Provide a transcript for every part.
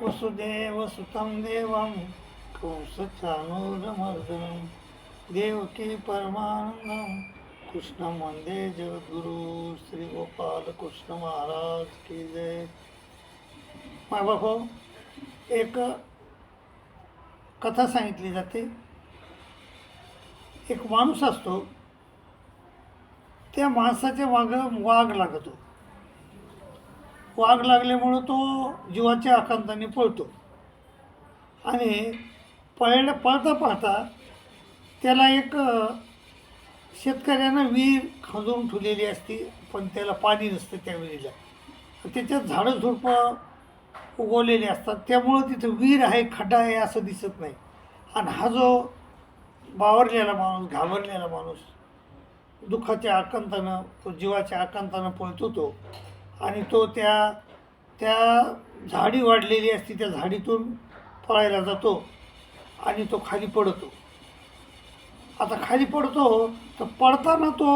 वसुदेव सुतं देवं कंसचानूरमर्दनं देवकी परमानंदं कृष्ण वंदे जगद्गुरु श्री गोपाल कृष्ण महाराज की जय। बाबा बापू हो, एक कथा सांगितली जाते. एक माणूस असतो त्या माणसाच्या वाग वाघ लागतो. वाघ लागल्यामुळं तो जीवाच्या आकांताने पळतो. आणि पळल्या पळता पळता त्याला एक शेतकऱ्यांना शेतकऱ्यानं विहीर खंदून ठेवलेली असते पण त्याला पाणी नसतं त्या विहिरीला. त्याच्यात झाडं झुडपं उगवलेले असतात. त्यामुळं तिथं विहीर आहे खड्डा आहे असं दिसत नाही. आणि हा जो बावरलेला माणूस घाबरलेला माणूस दुःखाच्या आकांतानं जीवाच्या आकांतानं पळतो तो आणि तो त्या त्या झाडी वाढलेली असते त्या झाडीतून पळायला जातो आणि तो खाली पडतो. आता खाली पडतो तर पडताना तो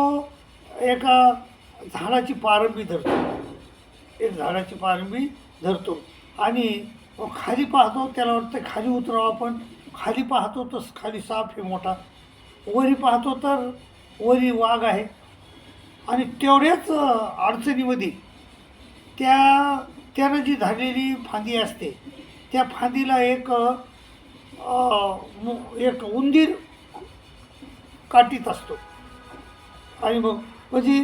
एका झाडाची पारंबी धरतो. एक झाडाची पारंबी धरतो आणि खाली पाहतो त्याला वाटतं खाली उतरावं आपण. खाली पाहतो तर खाली साप आहे मोठा. वरी पाहतो तर वरी वाघ आहे. आणि तेवढ्याच अडचणीमध्ये त्या त्यानं जी झालेली फांदी असते त्या फांदीला एक एक उंदीर काटीत असतो. आणि मग म्हणजे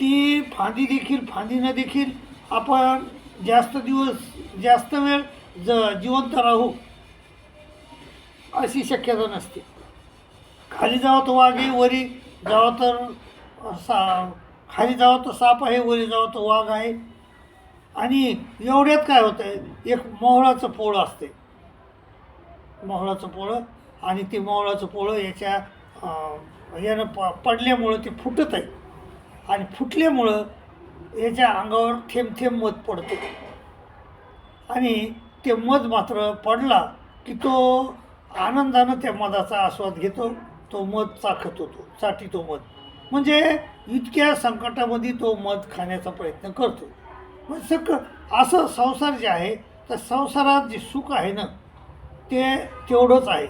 ती फांदी देखील फांदीनं देखील आपण जास्त दिवस जास्त वेळ ज जिवंत राहू अशी शक्यता नसते. खाली जावं तर वाघ वरी जावं तर सा खाली जावं तर साप आहे वरी जावं तर वाघ आहे. आणि एवढ्यात काय होतं आहे एक मोहळाचं पोळं असते. मोहळाचं पोळं आणि ते मोहळाचं पोळं याच्या यानं प पडल्यामुळं ते फुटत आहे. आणि फुटल्यामुळं याच्या अंगावर थेंब थेंब मध पडतो. आणि ते मध मात्र पडला की तो आनंदानं त्या मधाचा आस्वाद घेतो तो मध चाखत होतो चाटीतो मध. म्हणजे इतक्या संकटामध्ये तो मध खाण्याचा प्रयत्न करतो. मग सक असं संसार जे आहे तर संसारात जे सुख आहे ना ते तेवढंच आहे.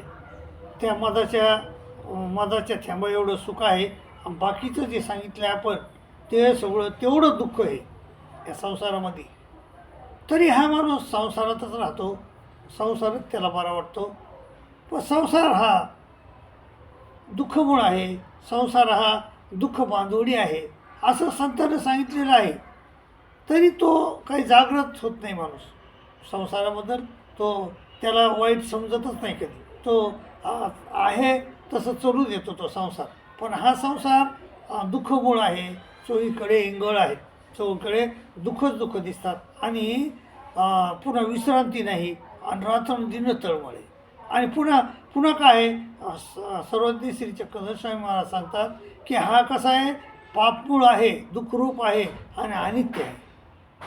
त्या मधाच्या मधाच्या थेंबा एवढं सुख आहे. आणि बाकीचं जे सांगितलं आपण ते सगळं तेवढं दुःख आहे या संसारामध्ये. तरी हा माणूस संसारातच राहतो. संसारात त्याला बरा वाटतो. पण संसार हा दुःखमूळ आहे. संसार हा दुःख बांधवडी आहे असं संतानं सांगितलेलं आहे. तरी तो काही जागृत होत नाही माणूस. संसाराबद्दल तो त्याला वाईट समजतच नाही कधी. तो आहे तसं चलू देतो तो संसार. पण हा संसार दुःखमूळ आहे चोहीकडे इंगळ आहे. चोहीकडे दुःखच दुःख दिसतात. आणि पुन्हा विश्रांती नाही आणि रात्रंदिन तळमळे आणि पुन्हा पुन्हा काय स- सर्वज्ञ श्री चक्रधरस्वामी महाराज सांगतात की हा कसा आहे? पापमूळ आहे दुःखरूप आहे आणि अनित्य आहे.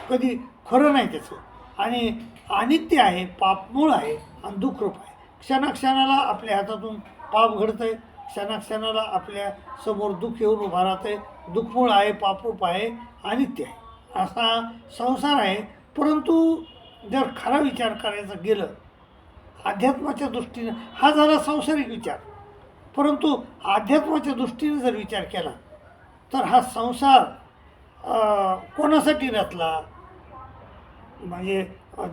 कधी खरं नाही त्याचं. आणि अनित्य आहे पापमूळ आहे आणि दुःखरूप आहे. क्षणाक्षणाला आपल्या हातातून पाप घडतं आहे क्षणाक्षणाला आपल्यासमोर दुःख येऊन उभा राहतं आहे दुःखमूळ आहे पापरूप आहे अनित्य आहे. असा संसार आहे. परंतु जर खरा विचार करायचा गेलं अध्यात्माच्या दृष्टीनं हा झाला सांसारिक विचार. परंतु अध्यात्माच्या दृष्टीने जर विचार केला तर हा संसार कोणासाठी रचला म्हणजे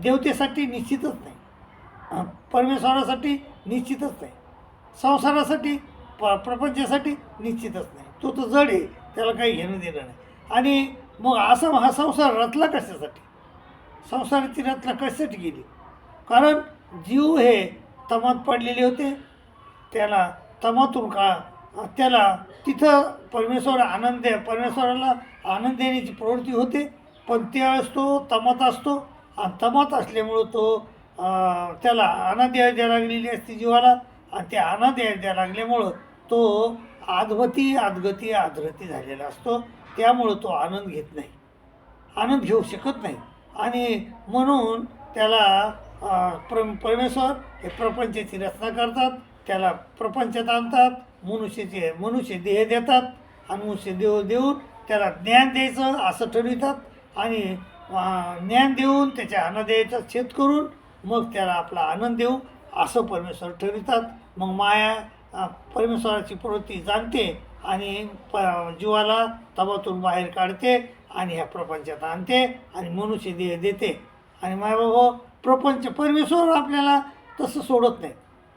देवतेसाठी निश्चितच नाही. परमेश्वरासाठी निश्चितच नाही. संसारासाठी प प्रपंचासाठी निश्चितच नाही. तो तर जड आहे त्याला काही घेणं देणं नाही. आणि मग असा हा संसार रचला कशासाठी? संसाराची रचना कशासाठी गेली कारण जीव हे तमात पडलेले होते. त्याला तमातून का त्याला तिथं परमेश्वर आनंद आहे परमेश्वराला आनंद देण्याची प्रवृत्ती होते. पण त्यावेळेस तो तमात असतो. आणि तमात असल्यामुळं तो त्याला आनंद द्यायला लागलेली असते जीवाला. आणि ते आनंद द्यायला लागल्यामुळं तो आधवती आदगती आदरती झालेला असतो. त्यामुळं तो आनंद घेत नाही. आनंद घेऊ शकत नाही. आणि म्हणून त्याला अं, प्र परमेश्वर हे प्रपंचाची रचना करतात त्याला प्रपंचात आणतात मनुष्याचे मनुष्य देह देतात आणि मनुष्य देह देऊन त्याला ज्ञान द्यायचं असं ठरवितात आणि ज्ञान देऊन त्याच्या अनादयाचा छेद करून मग त्याला आपला आनंद देऊ असं परमेश्वर ठरवितात. मग माया परमेश्वराची प्रवृत्ती जाणते आणि प जीवाला तबातून बाहेर काढते आणि ह्या प्रपंचात आणते आणि मनुष्य देह देते. आणि मायबाबा प्रपंच परमेश्वर आपल्याला तसं सोडत नाही.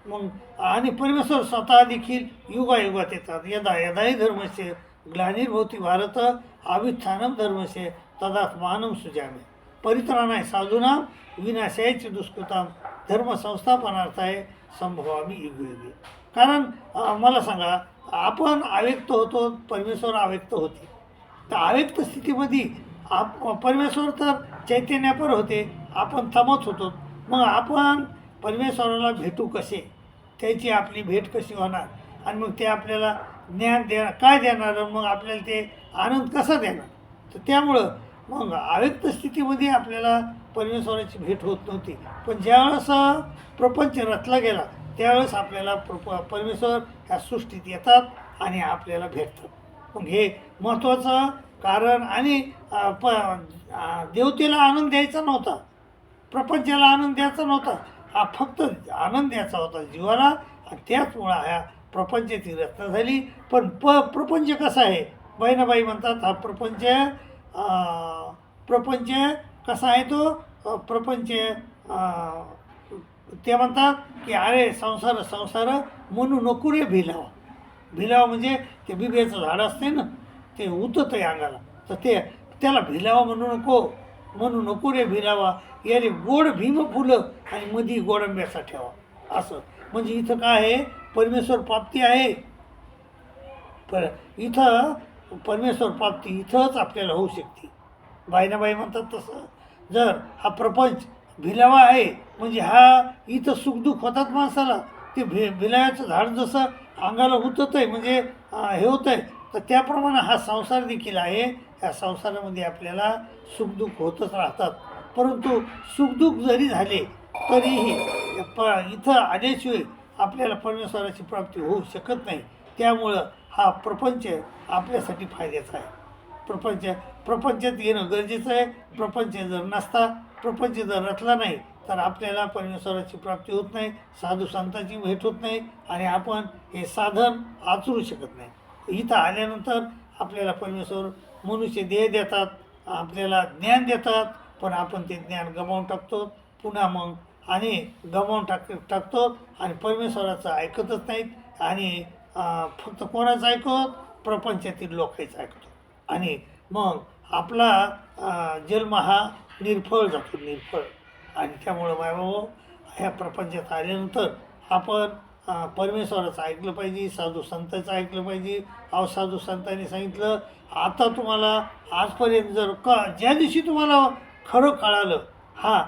मग आणि परमेश्वर स्वतः देखील युगायुगात येतात. यदा यदाही धर्मस्य ग्लानिर्भोवती भारत अभित्थानम धर्मस्य तदात्मानम सुजामे. परित्राणाय साधूना विनाशायचे दुष्कृताम धर्म संस्थापनार्थाय संभवामी युगयुगे कारण मला सांगा आपण अव्यक्त होतो परमेश्वर अव्यक्त होते. तर अव्यक्त स्थितीमध्ये आप परमेश्वर तर चैतन्यापर होते. आपण तमत होतो. मग आपण परमेश्वराला भेटू कसे? त्याची आपली भेट कशी होणार? आणि मग ते आपल्याला ज्ञान देणार. काय देणार? मग आपल्याला ते आनंद कसा देणार? तर त्यामुळं मग अव्यक्त स्थितीमध्ये आपल्याला परमेश्वराची भेट होत नव्हती. पण ज्यावेळेस प्रपंच रचला गेला त्यावेळेस आपल्याला प्रप परमेश्वर ह्या सृष्टीत येतात आणि आपल्याला भेटतात. मग हे महत्त्वाचं कारण आणि प देवतेला आनंद द्यायचा नव्हता. प्रपंचाला आनंद द्यायचा नव्हता. हा फक्त आनंद द्यायचा होता जीवाला आणि त्याचमुळं ह्या प्रपंचाची रचना झाली. पण प प्रपंच कसा आहे? बहिणाबाई म्हणतात हा प्रपंच प्रपंच कसा आहे तो? प्रपंच ते म्हणतात की अरे संसार संसार म्हणू नको रे भिलावा. भिलावा म्हणजे ते बिब्याचं झाड असते ना ते उतत आहे अंगाला. तर ते त्याला भिलावा म्हणू नको. म्हणू नको रे भिलावा याने गोड भीम फुलं आणि मधी गोडंब्याचा ठेवा. असं. म्हणजे इथं काय आहे? परमेश्वर प्राप्ती आहे. पर इथं परमेश्वर प्राप्ती इथंच आपल्याला होऊ शकते. बाईनाबाई म्हणतात तसं. जर हा प्रपंच भिलावा आहे म्हणजे हा इथं सुखदुःख होतात माणसाला. ते भि भिलाव्याचं झाड जसं अंगाला उतत आहे म्हणजे हे होतं आहे तर त्याप्रमाणे हा संसार देखील आहे. या संसारामध्ये आपल्याला सुखदुःख होतच राहतात. परंतु सुखदुःख जरी झाले तरीही प इथं आल्याशिवाय आपल्याला परमेश्वराची प्राप्ती होऊ शकत नाही. त्यामुळं हा प्रपंच आपल्यासाठी फायद्याचा आहे. प्रपंच प्रपंचात येणं गरजेचं आहे. प्रपंच जर नसता प्रपंच जर रचला नाही तर आपल्याला परमेश्वराची प्राप्ती होत नाही. साधू संतांची भेट होत नाही आणि आपण हे साधन आचरू शकत नाही. इथं आल्यानंतर आपल्याला परमेश्वर मनुष्य देह देतात आपल्याला ज्ञान देतात पण आपण ते ज्ञान गमावून टाकतो. पुन्हा मग आणि गमावून टाक टाकतो आणि परमेश्वराचं ऐकतच नाहीत आणि फक्त कोणाचं ऐकत प्रपंचातील लोकांचं ऐकतो. आणि मग आपला जन्म हा निर्फळ जातो निर्फळ. आणि त्यामुळं मायबाबा ह्या प्रपंचात आल्यानंतर आपण परमेश्वराचं ऐकलं पाहिजे साधू संतांचं ऐकलं पाहिजे. अहो साधू संतांनी सांगितलं आता तुम्हाला आजपर्यंत जर क ज्या दिवशी तुम्हाला खरं कळालं हा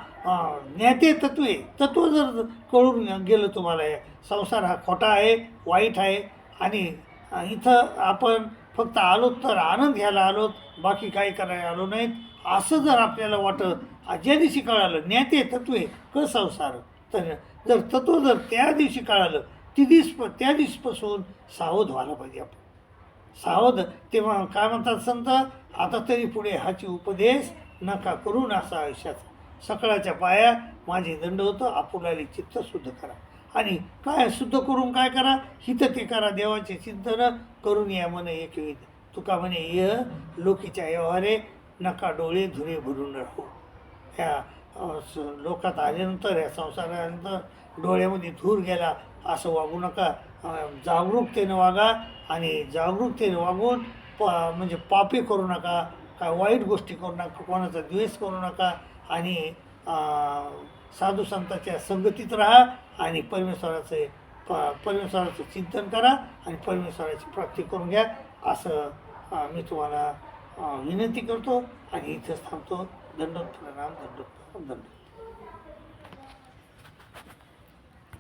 ज्ञाते तत्वे तत्व जर कळून गेलं तुम्हाला हे संसार हा खोटा आहे वाईट आहे आणि इथं आपण फक्त आलो तर आनंद घ्यायला आलोत बाकी काही करायला आलो नाहीत. असं जर आपल्याला वाटत ज्या दिवशी कळालं ज्ञाते तत्वे क संसार? तर जर तत्व जर त्या दिवशी कळालं ती दिवस त्या दिवशीपासून सावध व्हायला पाहिजे आपण. सावध तेव्हा काय म्हणतात संत आता तरी पुढे हाची उपदेश नका करू असा आयुष्याचा. सकाळच्या पाया माझे दंड होतं आपुलाली चित्त शुद्ध करा. आणि काय शुद्ध करून काय करा? हित ते करा देवाचे चिंतन करून या मन एक विध तुका म्हणे य लोकीच्या व्यवहारे नका डोळे धुरे भरून राहू. ह्या लोकात आल्यानंतर या संसारानंतर डोळ्यामध्ये धूर गेला असं वागू नका. जागरूकतेने वागा आणि जागरूकतेने वागून प म्हणजे पापी करू नका काय वाईट गोष्टी करू नका कोणाचा द्वेष करू नका आणि साधू संतांच्या संगतीत राहा आणि परमेश्वराचे प परमेश्वराचं चिंतन करा आणि परमेश्वराची प्राप्ती करून घ्या. असं मी तुम्हाला विनंती करतो आणि इथंच थांबतो. दंडोत प्रणाम दंडोत प्रणाम दंडोत